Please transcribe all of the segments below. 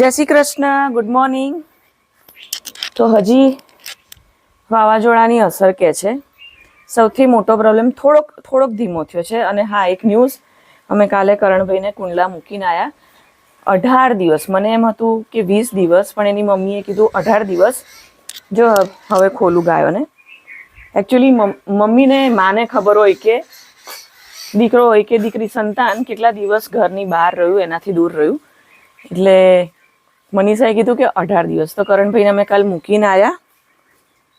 જય Shri Krishna good morning તો હજી વાવાઝોડાની અસર કે છે? સૌથી મોટો પ્રોબ્લેમ થોડોક થોડોક ધીમો થયો છે અને હા, એક ન્યૂઝ અમે કાલે કરણભાઈને કુંડલા મૂકીને આવ્યા અઢાર દિવસ, મને એમ હતું કે વીસ દિવસ, પણ એની મમ્મીએ કીધું અઢાર દિવસ. જો હવે ખોલું ગાયોને એકચ્યુઅલી મમ્મીને, માને ખબર હોય કે દીકરો હોય કે દીકરી સંતાન કેટલા દિવસ ઘરની બહાર રહ્યું, એનાથી દૂર રહ્યું. એટલે મનીષાએ કીધું કે અઢાર દિવસ. તો કરણભાઈને અમે કાલ મૂકીને આવ્યા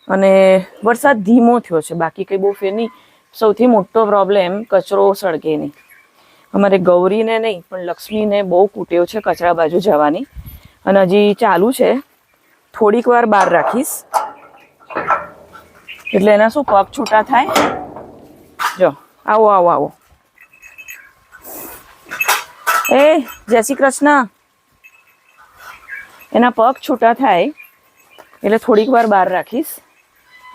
અને વરસાદ ધીમો થયો છે. બાકી કંઈ બહુ ફેર નહીં સૌથી મોટો પ્રોબ્લેમ કચરો સળગે નહીં. અમારે ગૌરીને નહીં, પણ લક્ષ્મીને બહુ કૂટ્યો છે કચરા બાજુ જવાની. અને હજી ચાલુ છે. થોડીક વાર બહાર રાખીશ. એટલે એના શું પગ છૂટા થાય? જો, આવો આવો આવો. એ, જય શ્રી કૃષ્ણ. એના પગ છૂટા થાય એટલે થોડીક વાર બહાર રાખીશ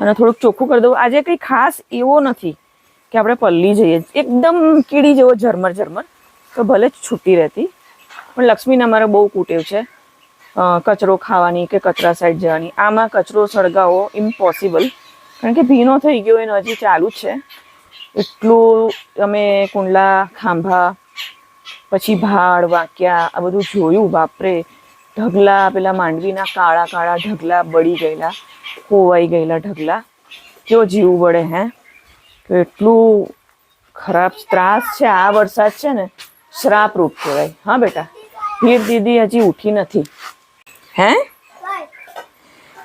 અને થોડુંક ચોખ્ખું કરી દઉં. આજે કંઈ ખાસ એવો નથી કે આપણે પલ્લી જઈએ. એકદમ કીડી જેવો ઝરમર ઝરમર, તો ભલે જ છૂટી રહેતી. પણ લક્ષ્મીને અમારે બહુ કુટેવ છે. કચરો ખાવાની કે કચરા સાઈડ જવાની. આમાં કચરો, સળગાવો ઇમ્પોસિબલ કારણ કે ભીનો થઈ ગયો એનો, હજી ચાલુ જ છે. એટલું અમે કુંડલા, ખાંભા, પછી ભાડ વાંક્યા આ બધું જોયું બાપરે ઢગલા, પેલા માંડવીના કાળા કાળા ઢગલા બળી ગયેલા, ખોવાઈ ગયેલા ઢગલા. કેવો જીવ બળે હે. તો એટલું ખરાબ ત્રાસ છે, આ વરસાદ છે ને, શ્રાપરૂપ કહેવાય. હા બેટા હીર દીદી હજી ઉઠી નથી. હે?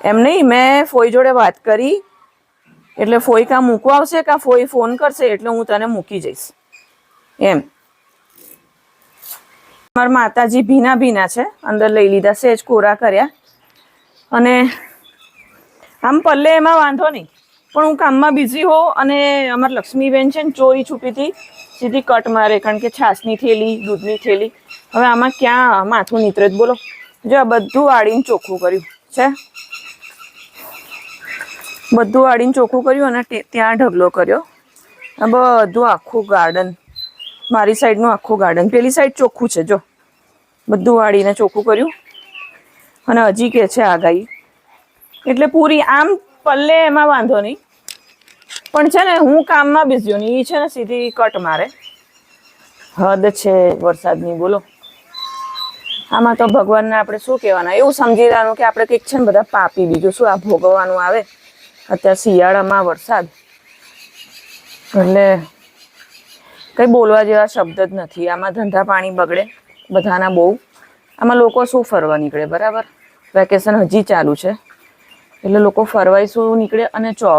એમ નહીં, મેં ફોઈ જોડે વાત કરી, એટલે ફોઈ કાં મૂકવા આવશે કાં ફોઈ ફોન કરશે, એટલે હું તને મૂકી જઈશ. એમ. મારા માતાજી ભીના ભીના છે. અંદર લઈ લીધા સેજ કોરા કર્યા. અને આમ પલ્લે એમાં વાંધો નહીં. પણ હું કામમાં બિઝી હો અને અમારા લક્ષ્મીબેન છે ને ચોરી છૂપીથી સીધી કટ મારે, કારણ કે છાશની થેલી, દૂધની થેલી. હવે આમાં ક્યાં માથું નીતરે જ બોલો. જો આ બધું વાળીને ચોખ્ખું કર્યું છે. બધું વાળીને ચોખ્ખું કર્યું અને ત્યાં ઢગલો કર્યો. આ બધું આખું ગાર્ડન મારી સાઈડનું આખું ગાર્ડન પેલી સાઈડ ચોખ્ખું છે, જો. બધું વાળીને ચોખ્ખું કર્યું. અને હજી કે છે આગાહી એટલે પૂરી આમ પલ્લે એમાં વાંધો નહીં. પણ છે ને, હું કામમાં બિઝી નહીં એ છે ને સીધી કટ મારે. હદ છે વરસાદની, બોલો. આમાં તો ભગવાનને આપણે શું કહેવાના? એવું સમજી લેવાનું કે આપણે કંઈક છે ને બધા પાપી બીજું શું આ ભોગવવાનું આવે? અત્યારે શિયાળામાં વરસાદ. એટલે કંઈ બોલવા જેવા શબ્દ જ નથી. આમાં ધંધા પાણી બગડે બધાના બહુ. આમાં લોકો શું ફરવા નીકળે, બરાબર? વેકેશન હજી ચાલુ છે. એટલે લોકો ફરવાય શું નીકળે અને ચો,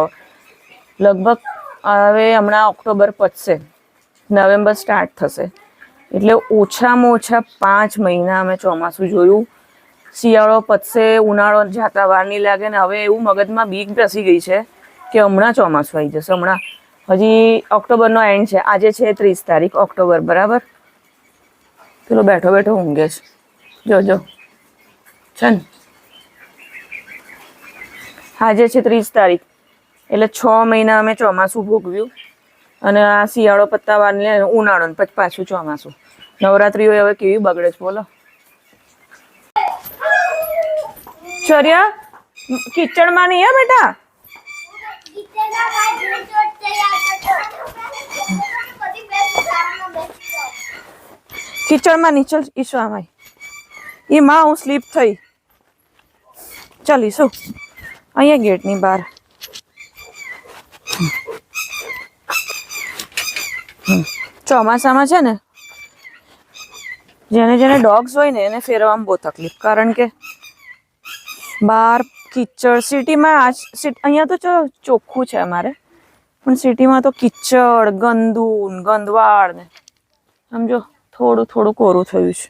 લગભગ હવે હમણાં ઓક્ટોબર પચશે નવેમ્બર સ્ટાર્ટ થશે. એટલે ઓછામાં ઓછા પાંચ મહિના અમે ચોમાસું જોયું. શિયાળો પચશે ઉનાળો જાતા વાર નહીં લાગે ને હવે એવું મગજમાં બીક બેસી ગઈ છે કે હમણાં ચોમાસું આવી જશે, હમણાં. હજી ઓક્ટોબરનો એન્ડ છે. આજે છે ત્રીસ તારીખ ઓક્ટોબર, બરાબર? પેલો બેઠો બેઠો ઊંઘે છે. જો જો. છે ને? આજે છે ત્રીસ તારીખ. એટલે છ મહિના અમે ચોમાસું ભોગવ્યું. અને આ શિયાળો પત્તા વાર ઉનાળો ને પછી પાછું ચોમાસું. નવરાત્રિઓ હવે કેવી બગડે છે, બોલો. ચર્યા કિચડમાં નહીં બેટા? કિચડમાં નહીં ચલ ઈશો આમાય. એ માં હું સ્લીપ થઈ. ચાલીશું અહીંયા ગેટની બહાર. ચોમાસામાં છે ને, જેને જેને ડોગ્સ હોય ને એને ફેરવામાં બહુ તકલીફ. કારણ કે બહાર કિચડ સિટીમાં આજ અહીંયા તો ચોખ્ખું છે અમારે. પણ સિટીમાં તો કિચડ ગંદુ ગંદવાળ ને સમજો, થોડું થોડું કોરું થયું છે.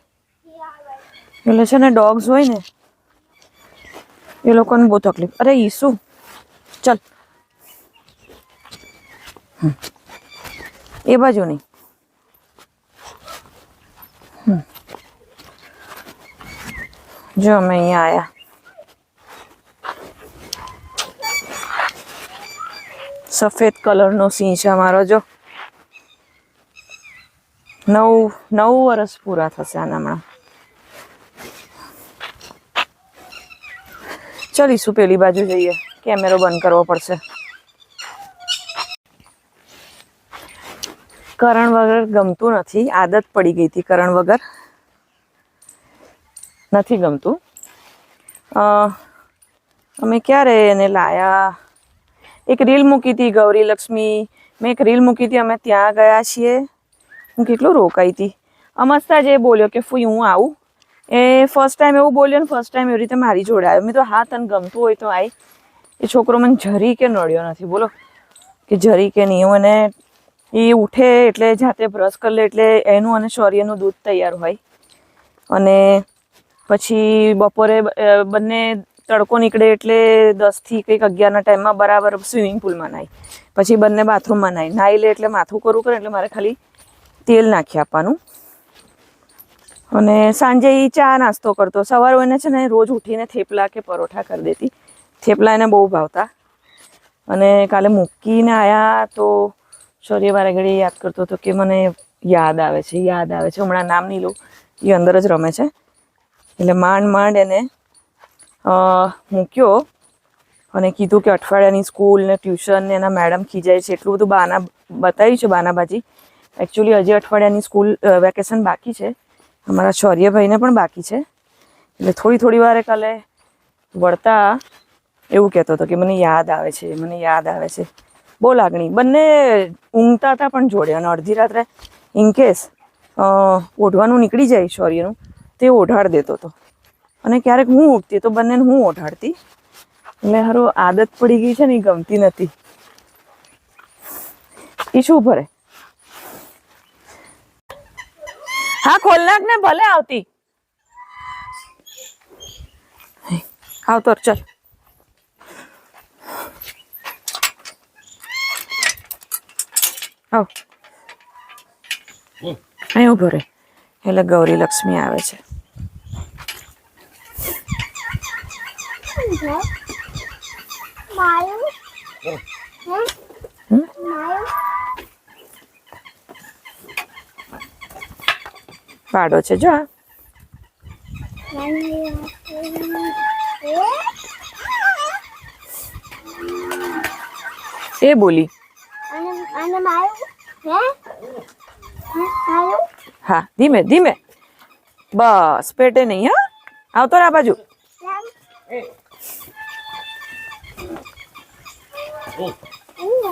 એટલે છે ને ડોગ્સ હોય ને, એ લોકોને બહુ તકલીફ. અરે ઈસુ, ચલ. એ બાજુ નહીં. જો અમે અહીંયા આયા. સફેદ કલરનો સિંહ છે અમારો, જો. નવ નવ વર્ષ પૂરા થશે આના હમણાં. ચલીશું પેલી બાજુ જઈએ. કેમેરો બંધ કરવો પડશે. કરણ વગર ગમતું નથી. આદત પડી ગઈ હતી કરણ વગર. નથી ગમતું. અમે ક્યારે એને લાયા? એક રીલ મૂકી હતી ગૌરી લક્ષ્મી. મેં એક રીલ મૂકી હતી, અમે ત્યાં ગયા છીએ. હું કેટલું રોકાઈ હતી. અમસ્તા જે બોલ્યો કે, ફૂઈ, હું આવું. એ ફર્સ્ટ ટાઈમ એવું બોલ્યો ને ફર્સ્ટ ટાઈમ એવી રીતે મારી જોડે આવ્યો. મેં તો હા તને ગમતું હોય તો આય. એ છોકરો મને જરી કે નડ્યો નથી, બોલો. કે જરી કે નહીં, હું એને એ ઉઠે એટલે જાતે બ્રશ કરી લે એટલે એનું અને શૌર્યનું દૂધ તૈયાર હોય. અને પછી બપોરે બંને તડકો નીકળે એટલે દસથી કંઈક અગિયારના ટાઈમમાં બરાબર સ્વિમિંગ પુલમાં નાહી પછી બંને બાથરૂમમાં નાહી નાહી લે એટલે માથું કરવું કરે એટલે મારે ખાલી તેલ નાખી આપવાનું. અને સાંજે એ ચા નાસ્તો કરતો. સવારે એને છે ને રોજ ઉઠીને થેપલા કે પરોઠા કરી દેતી. થેપલા એને બહુ ભાવતા. અને કાલે મૂકીને આવ્યા તો શૌર્ય મારા ઘડી યાદ કરતો હતો કે મને યાદ આવે છે, યાદ આવે છે. હમણાં નામ નહીં લઉં. એ અંદર જ રમે છે. એટલે માંડ માંડ એને મૂક્યો અને કીધું કે અઠવાડિયાની સ્કૂલ ને ટ્યુશન ને એના મેડમ ખીજાય છે. એટલું બધું બાના, બતાવ્યું છે બાનાબાજી. એકચ્યુઅલી હજી અઠવાડિયાની સ્કૂલ વેકેશન બાકી છે. અમારા શૌર્યભાઈને પણ બાકી છે. એટલે થોડી થોડી વારે કાલે વળતા એવું કહેતો હતો કે મને યાદ આવે છે, મને યાદ આવે છે. બહુ લાગણી. બંને ઊંઘતા હતા પણ જોડે અને અડધી રાત્રે ઇનકેસ ઓઢવાનું નીકળી જાય શૌર્યનું, તે ઓઢાડ દેતો હતો. અને ક્યારેક હું ઉઠતી તો બંનેને હું ઓઢાડતી. એટલે હારું આદત પડી ગઈ છે ને એ ગમતી નથી. એ શું ભરે? હા ખોલ નાખ ને ભલે આવતી. આવતો ચાલ. આવ. અહીં ઊભો રે એટલે ગૌરી લક્ષ્મી આવે છે. માયું. પાડો છે જો એ બોલી. હા? ધીમે ધીમે. બસ પેટે નહીં હા. આવતો રે આ બાજુ. Oh.